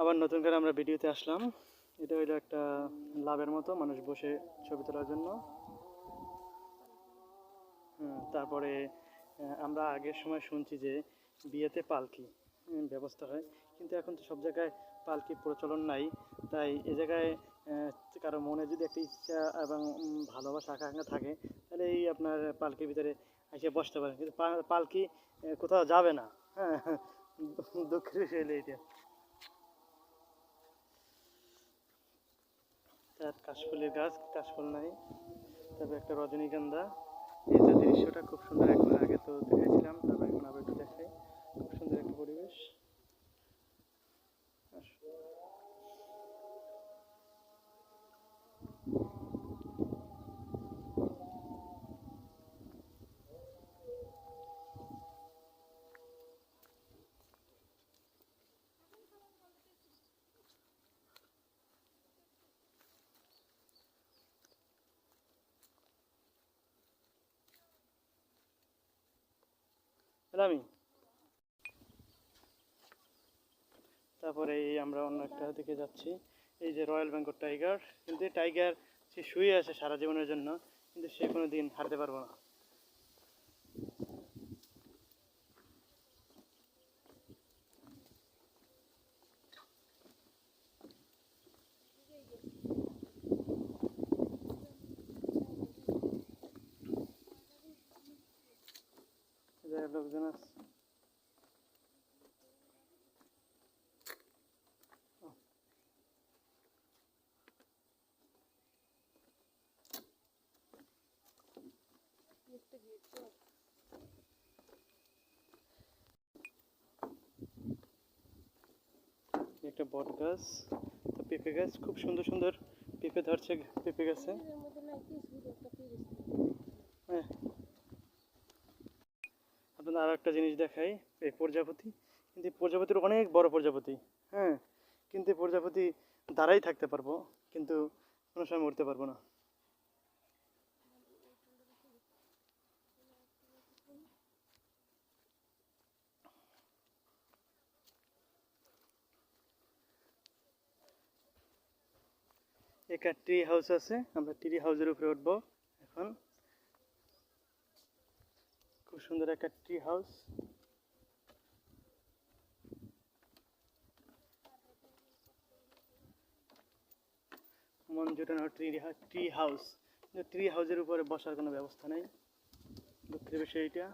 আবার নতুন করে আমরা ভিডিওতে আসলাম। এটা হইল একটা লাভের মতো মানুষ বসে ছবি তোলার জন্য। তারপরে আমরা আগের সময় শুনছি যে বিয়েতে পালকি ব্যবস্থা হয়। কিন্তু এখন তো সব জায়গায় পালকি প্রচলন নাই। তাই এ জায়গায় কারও মনে যদি একটা ইচ্ছা এবং ভালোবাসা, আকাঙ্ক্ষা থাকে, তাহলে এই আপনার পালকির ভিতরে এসে বসতে পারেন। কিন্তু পালকি কোথাও যাবে না। হ্যাঁ দুঃখের বিষয় এটা তার কাশফুলের গাছ, কাশফুল নাই। তবে একটা রজনীগন্ধা এই যে দৃশ্যটা খুব সুন্দর এখন আগে তো দেখেছিলাম, তারপর এখন আবার একটু দেখাই। খুব সুন্দর একটা পরিবেশ। আমি তারপরে এই আমরা অন্য একটা দিকে যাচ্ছি। এই যে রয়্যাল বেঙ্গল টাইগার কিন্তু টাইগার সে শুয়ে আছে সারা জীবনের জন্য, কিন্তু সে কোনো দিন হারতে পারব না এই জায়গায় লোকজন আছে একটা বট গাছ পেঁপে গাছ খুব সুন্দর সুন্দর পেঁপে ধরছে পেঁপে গাছে। হ্যাঁ। আপনাদের আরও একটা জিনিস দেখাই এই প্রজাপতি। কিন্তু প্রজাপতির অনেক বড় প্রজাপতি হ্যাঁ। কিন্তু প্রজাপতি দাঁড়াই থাকতে পারব কিন্তু কোনো সময় উঠতে পারব না। একটা ট্রি হাউস আছে, আমরা ট্রি হাউসের উপরে উঠবো। এখন খুব সুন্দর একটা ট্রি হাউস মন জোটানো ট্রি ট্রি হাউস ট্রি হাউসের উপরে বসার কোনো ব্যবস্থা নেই। দুঃখের বিষয় এটা